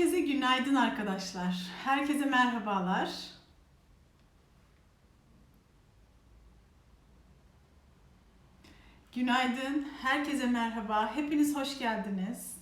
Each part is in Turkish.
Herkese günaydın arkadaşlar. Herkese merhabalar. Günaydın. Herkese merhaba. Hepiniz hoş geldiniz.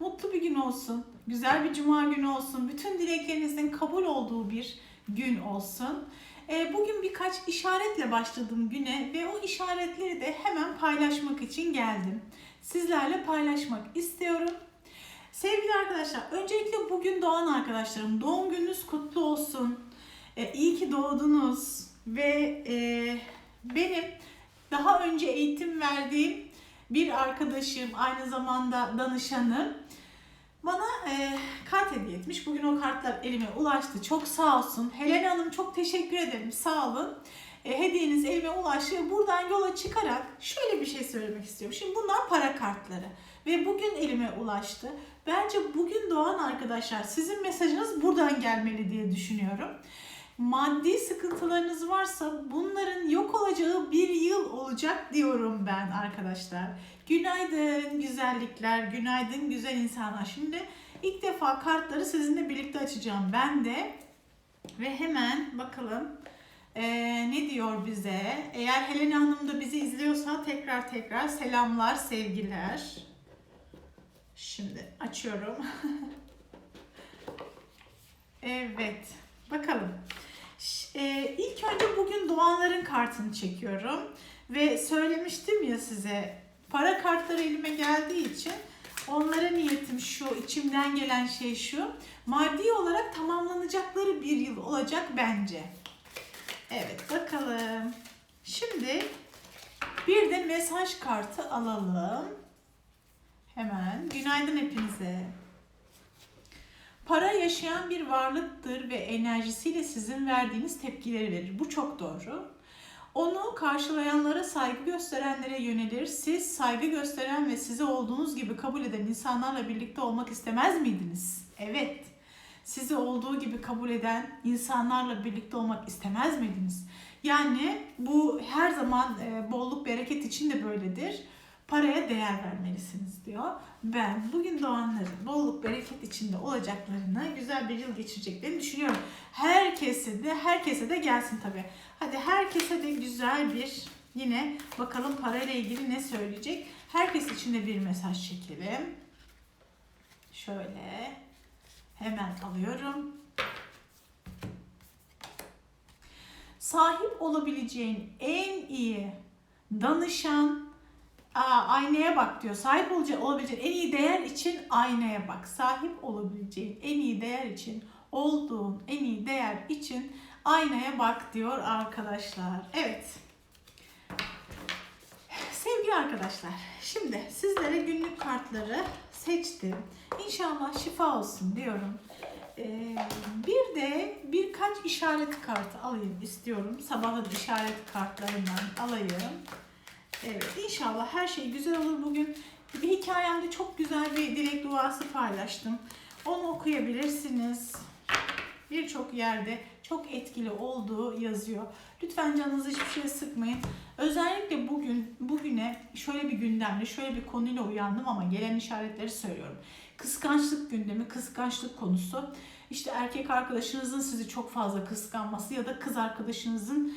Mutlu bir gün olsun. Güzel bir cuma günü olsun. Bütün dileklerinizin kabul olduğu bir gün olsun. Ee, Bugün birkaç işaretle başladım güne ve o işaretleri de hemen paylaşmak için geldim. Sizlerle paylaşmak istiyorum. Sevgili arkadaşlar, öncelikle bugün doğan arkadaşlarım, doğum gününüz kutlu olsun. Ee, iyi ki doğdunuz ve e, benim daha önce eğitim verdiğim bir arkadaşım, aynı zamanda danışanım bana e, kart hediye etmiş. Bugün o kartlar elime ulaştı. Çok sağ olsun. Helen Hanım çok teşekkür ederim. Sağ olun. E, hediyeniz elime ulaştı. Buradan yola çıkarak şöyle bir şey söylemek istiyorum. Şimdi bunlar para kartları. Ve bugün elime ulaştı. Bence bugün doğan arkadaşlar sizin mesajınız buradan gelmeli diye düşünüyorum. Maddi sıkıntılarınız varsa bunların yok olacağı bir yıl olacak diyorum ben arkadaşlar. Günaydın güzellikler, günaydın güzel insanlar. Şimdi ilk defa kartları sizinle birlikte açacağım ben de. Ve hemen bakalım ee, ne diyor bize. Eğer Helena Hanım da bizi izliyorsa tekrar tekrar selamlar, sevgiler. Şimdi açıyorum. evet, bakalım. Ş- e, ilk önce bugün doğanların kartını çekiyorum. Ve söylemiştim ya size para kartları elime geldiği için onlara niyetim şu, içimden gelen şey şu. Maddi olarak tamamlanacakları bir yıl olacak bence. Evet bakalım. Şimdi bir de mesaj kartı alalım. Hemen. Günaydın hepinize. Para yaşayan bir varlıktır ve enerjisiyle sizin verdiğiniz tepkileri verir. Bu çok doğru. Onu karşılayanlara saygı gösterenlere yönelir. Siz saygı gösteren ve sizi olduğunuz gibi kabul eden insanlarla birlikte olmak istemez miydiniz? Evet. Sizi olduğu gibi kabul eden insanlarla birlikte olmak istemez miydiniz? Yani bu her zaman e, bolluk bereket için de böyledir. Paraya değer vermelisiniz diyor. Ben bugün doğanların bolluk bereket içinde olacaklarını, güzel bir yıl geçireceklerini düşünüyorum. Herkese de herkese de gelsin tabii. Hadi herkese de güzel bir yine bakalım parayla ilgili ne söyleyecek. Herkes için de bir mesaj çekelim. Şöyle hemen alıyorum. Sahip olabileceğin en iyi danışan Aa, aynaya bak diyor. Sahip olabileceğin en iyi değer için aynaya bak. Sahip olabileceğin en iyi değer için, olduğun en iyi değer için aynaya bak diyor arkadaşlar. Evet. Sevgili arkadaşlar, şimdi sizlere günlük kartları seçtim. İnşallah şifa olsun diyorum. Ee, bir de birkaç işaret kartı alayım istiyorum. Sabahın işaret kartlarından alayım. Evet inşallah her şey güzel olur bugün. Bir hikayemde çok güzel bir dilek duası paylaştım. Onu okuyabilirsiniz. Birçok yerde çok etkili olduğu yazıyor. Lütfen canınızı hiçbir şeye sıkmayın. Özellikle bugün, bugüne şöyle bir gündemle, şöyle bir konuyla uyandım ama gelen işaretleri söylüyorum. Kıskançlık gündemi, kıskançlık konusu. İşte erkek arkadaşınızın sizi çok fazla kıskanması ya da kız arkadaşınızın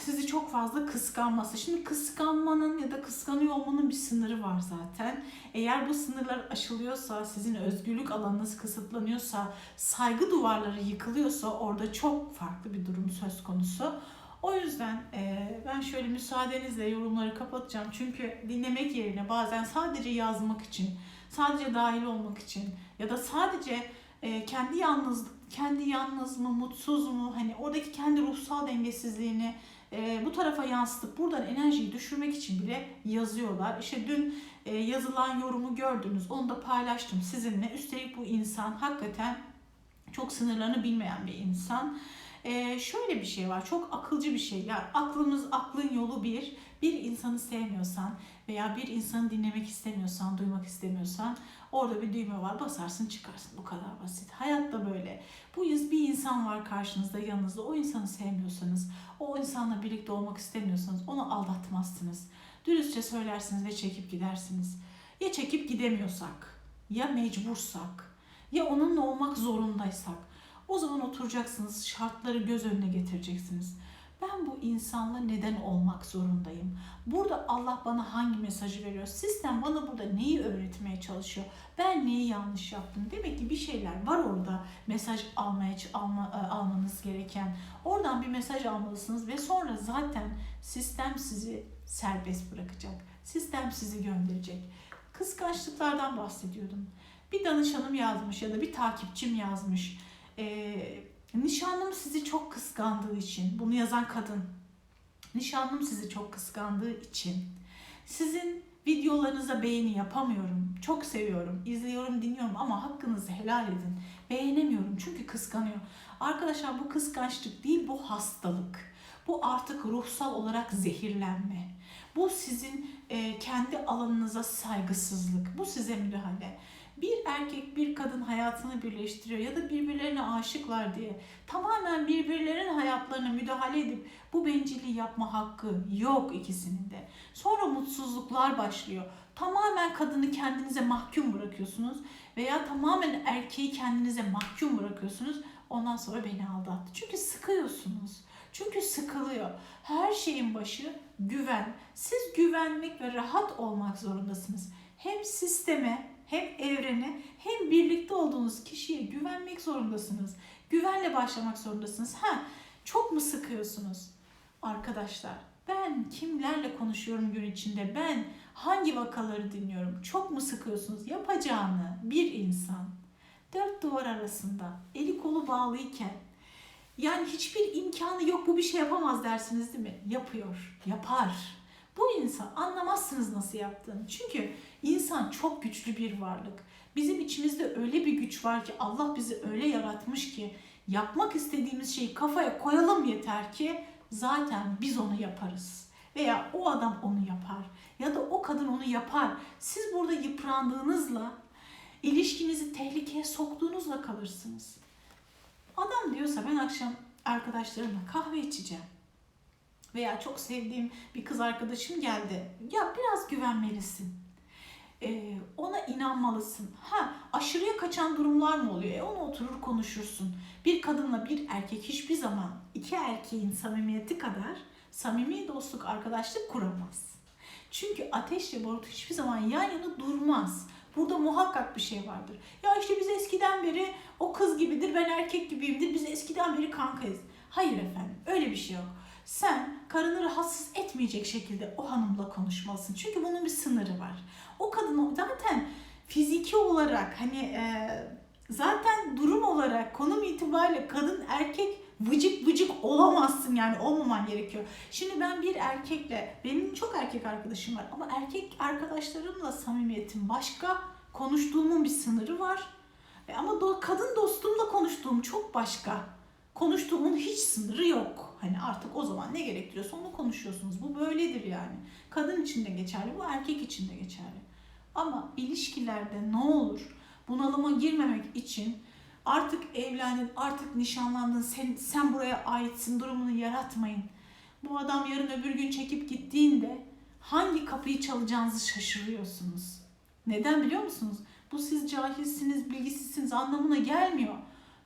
sizi çok fazla kıskanması. Şimdi kıskanmanın ya da kıskanıyor olmanın bir sınırı var zaten. Eğer bu sınırlar aşılıyorsa, sizin özgürlük alanınız kısıtlanıyorsa, saygı duvarları yıkılıyorsa orada çok farklı bir durum söz konusu. O yüzden e, ben şöyle müsaadenizle yorumları kapatacağım. Çünkü dinlemek yerine bazen sadece yazmak için, sadece dahil olmak için ya da sadece e, kendi yalnız kendi yalnız mı, mutsuz mu, hani oradaki kendi ruhsal dengesizliğini e, bu tarafa yansıtıp buradan enerjiyi düşürmek için bile yazıyorlar. İşte dün e, yazılan yorumu gördünüz, onu da paylaştım sizinle. Üstelik bu insan hakikaten çok sınırlarını bilmeyen bir insan. Ee, şöyle bir şey var, çok akılcı bir şey. Yani aklımız, aklın yolu bir. Bir insanı sevmiyorsan veya bir insanı dinlemek istemiyorsan, duymak istemiyorsan orada bir düğme var, basarsın çıkarsın. Bu kadar basit. Hayatta böyle. Bu yüz bir insan var karşınızda, yanınızda. O insanı sevmiyorsanız, o insanla birlikte olmak istemiyorsanız onu aldatmazsınız. Dürüstçe söylersiniz ve çekip gidersiniz. Ya çekip gidemiyorsak, ya mecbursak, ya onunla olmak zorundaysak o zaman oturacaksınız şartları göz önüne getireceksiniz. Ben bu insanla neden olmak zorundayım? Burada Allah bana hangi mesajı veriyor? Sistem bana burada neyi öğretmeye çalışıyor? Ben neyi yanlış yaptım? Demek ki bir şeyler var orada mesaj almaya alma, e, almanız gereken. Oradan bir mesaj almalısınız ve sonra zaten sistem sizi serbest bırakacak. Sistem sizi gönderecek. Kıskançlıklardan bahsediyordum. Bir danışanım yazmış ya da bir takipçim yazmış. Ee, nişanlım sizi çok kıskandığı için, bunu yazan kadın, nişanlım sizi çok kıskandığı için sizin videolarınıza beğeni yapamıyorum. Çok seviyorum, izliyorum, dinliyorum ama hakkınızı helal edin. Beğenemiyorum çünkü kıskanıyor. Arkadaşlar bu kıskançlık değil, bu hastalık. Bu artık ruhsal olarak zehirlenme. Bu sizin e, kendi alanınıza saygısızlık. Bu size müdahale. Bir erkek bir kadın hayatını birleştiriyor ya da birbirlerine aşıklar diye tamamen birbirlerinin hayatlarına müdahale edip bu bencilliği yapma hakkı yok ikisinin de. Sonra mutsuzluklar başlıyor. Tamamen kadını kendinize mahkum bırakıyorsunuz veya tamamen erkeği kendinize mahkum bırakıyorsunuz. Ondan sonra beni aldattı. Çünkü sıkıyorsunuz. Çünkü sıkılıyor. Her şeyin başı güven. Siz güvenmek ve rahat olmak zorundasınız. Hem sisteme, hem evrene, hem birlikte olduğunuz kişiye güvenmek zorundasınız. Güvenle başlamak zorundasınız. Ha, çok mu sıkıyorsunuz? Arkadaşlar, ben kimlerle konuşuyorum gün içinde? Ben hangi vakaları dinliyorum? Çok mu sıkıyorsunuz? Yapacağını bir insan dört duvar arasında eli kolu bağlıyken yani hiçbir imkanı yok bu bir şey yapamaz dersiniz değil mi? Yapıyor, yapar. Bu insan anlamazsınız nasıl yaptığını. Çünkü insan çok güçlü bir varlık. Bizim içimizde öyle bir güç var ki Allah bizi öyle yaratmış ki yapmak istediğimiz şeyi kafaya koyalım yeter ki zaten biz onu yaparız. Veya o adam onu yapar ya da o kadın onu yapar. Siz burada yıprandığınızla ilişkinizi tehlikeye soktuğunuzla kalırsınız. Adam diyorsa ben akşam arkadaşlarımla kahve içeceğim. Veya çok sevdiğim bir kız arkadaşım geldi. Ya biraz güvenmelisin. Ee, ona inanmalısın. Ha aşırıya kaçan durumlar mı oluyor? E, onu oturur konuşursun. Bir kadınla bir erkek hiçbir zaman iki erkeğin samimiyeti kadar samimi dostluk, arkadaşlık kuramaz. Çünkü ateşle barut hiçbir zaman yan yana durmaz. Burada muhakkak bir şey vardır. Ya işte biz eskiden beri o kız gibidir, ben erkek gibiyimdir, biz eskiden beri kankayız. Hayır efendim, öyle bir şey yok. Sen karını rahatsız etmeyecek şekilde o hanımla konuşmalısın. Çünkü bunun bir sınırı var. O kadın zaten fiziki olarak hani e, zaten durum olarak konum itibariyle kadın erkek vıcık vıcık olamazsın yani olmaman gerekiyor. Şimdi ben bir erkekle, benim çok erkek arkadaşım var ama erkek arkadaşlarımla samimiyetim başka, konuştuğumun bir sınırı var. E ama do, kadın dostumla konuştuğum çok başka. Konuştuğumun hiç sınırı yok. Hani artık o zaman ne gerektiriyorsa onu konuşuyorsunuz. Bu böyledir yani. Kadın için de geçerli, bu erkek için de geçerli. Ama ilişkilerde ne olur bunalıma girmemek için Artık evlendin, artık nişanlandın, sen, sen buraya aitsin durumunu yaratmayın. Bu adam yarın öbür gün çekip gittiğinde hangi kapıyı çalacağınızı şaşırıyorsunuz. Neden biliyor musunuz? Bu siz cahilsiniz, bilgisizsiniz anlamına gelmiyor.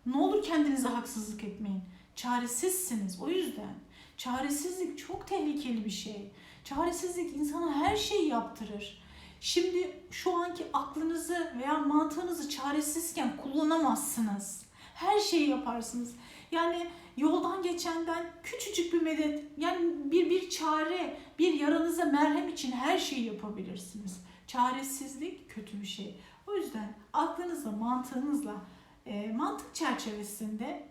Ne olur kendinize haksızlık etmeyin. Çaresizsiniz o yüzden. Çaresizlik çok tehlikeli bir şey. Çaresizlik insana her şeyi yaptırır. Şimdi şu anki aklınızı veya mantığınızı çaresizken kullanamazsınız. Her şeyi yaparsınız. Yani yoldan geçenden küçücük bir medet, yani bir bir çare, bir yaranıza merhem için her şeyi yapabilirsiniz. Çaresizlik kötü bir şey. O yüzden aklınızla, mantığınızla, e, mantık çerçevesinde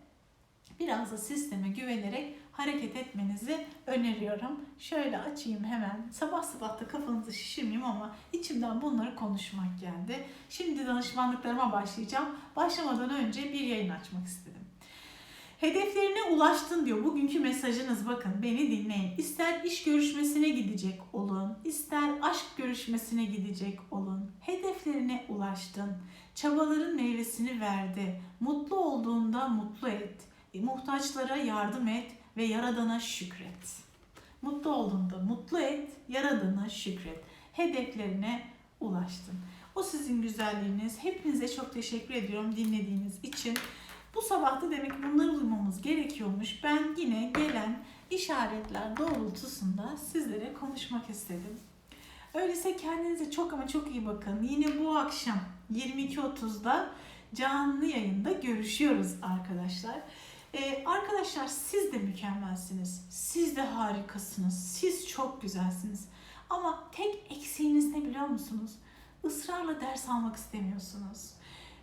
biraz da sisteme güvenerek hareket etmenizi öneriyorum. Şöyle açayım hemen. Sabah sabah da kafanızı şişirmeyeyim ama içimden bunları konuşmak geldi. Şimdi danışmanlıklarıma başlayacağım. Başlamadan önce bir yayın açmak istedim. Hedeflerine ulaştın diyor. Bugünkü mesajınız bakın beni dinleyin. İster iş görüşmesine gidecek olun, ister aşk görüşmesine gidecek olun. Hedeflerine ulaştın. Çabaların meyvesini verdi. Mutlu olduğunda mutlu et. Muhtaçlara yardım et ve Yaradan'a şükret. Mutlu olduğunda mutlu et, Yaradan'a şükret. Hedeflerine ulaştın. O sizin güzelliğiniz. Hepinize çok teşekkür ediyorum dinlediğiniz için. Bu sabah da demek bunları duymamız gerekiyormuş. Ben yine gelen işaretler doğrultusunda sizlere konuşmak istedim. Öyleyse kendinize çok ama çok iyi bakın. Yine bu akşam 22.30'da canlı yayında görüşüyoruz arkadaşlar. Ee, arkadaşlar siz de mükemmelsiniz. Siz de harikasınız. Siz çok güzelsiniz. Ama tek eksiğiniz ne biliyor musunuz? Israrla ders almak istemiyorsunuz.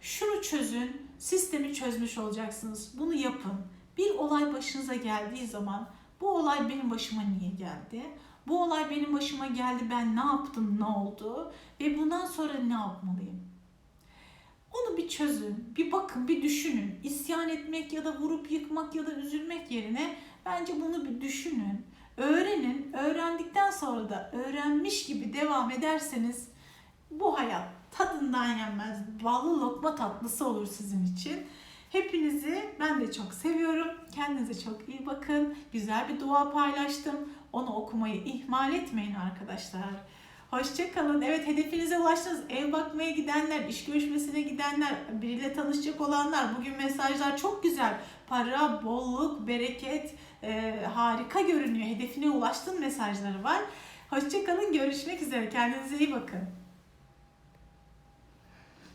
Şunu çözün, sistemi çözmüş olacaksınız. Bunu yapın. Bir olay başınıza geldiği zaman bu olay benim başıma niye geldi? Bu olay benim başıma geldi. Ben ne yaptım? Ne oldu? Ve bundan sonra ne yapmalıyım? Onu bir çözün, bir bakın, bir düşünün. İsyan etmek ya da vurup yıkmak ya da üzülmek yerine bence bunu bir düşünün. Öğrenin. Öğrendikten sonra da öğrenmiş gibi devam ederseniz bu hayat tadından yenmez. Ballı lokma tatlısı olur sizin için. Hepinizi ben de çok seviyorum. Kendinize çok iyi bakın. Güzel bir dua paylaştım. Onu okumayı ihmal etmeyin arkadaşlar. Hoşçakalın. Evet hedefinize ulaştınız. Ev bakmaya gidenler, iş görüşmesine gidenler, biriyle tanışacak olanlar. Bugün mesajlar çok güzel. Para, bolluk, bereket e, harika görünüyor. Hedefine ulaştın mesajları var. Hoşçakalın. Görüşmek üzere. Kendinize iyi bakın.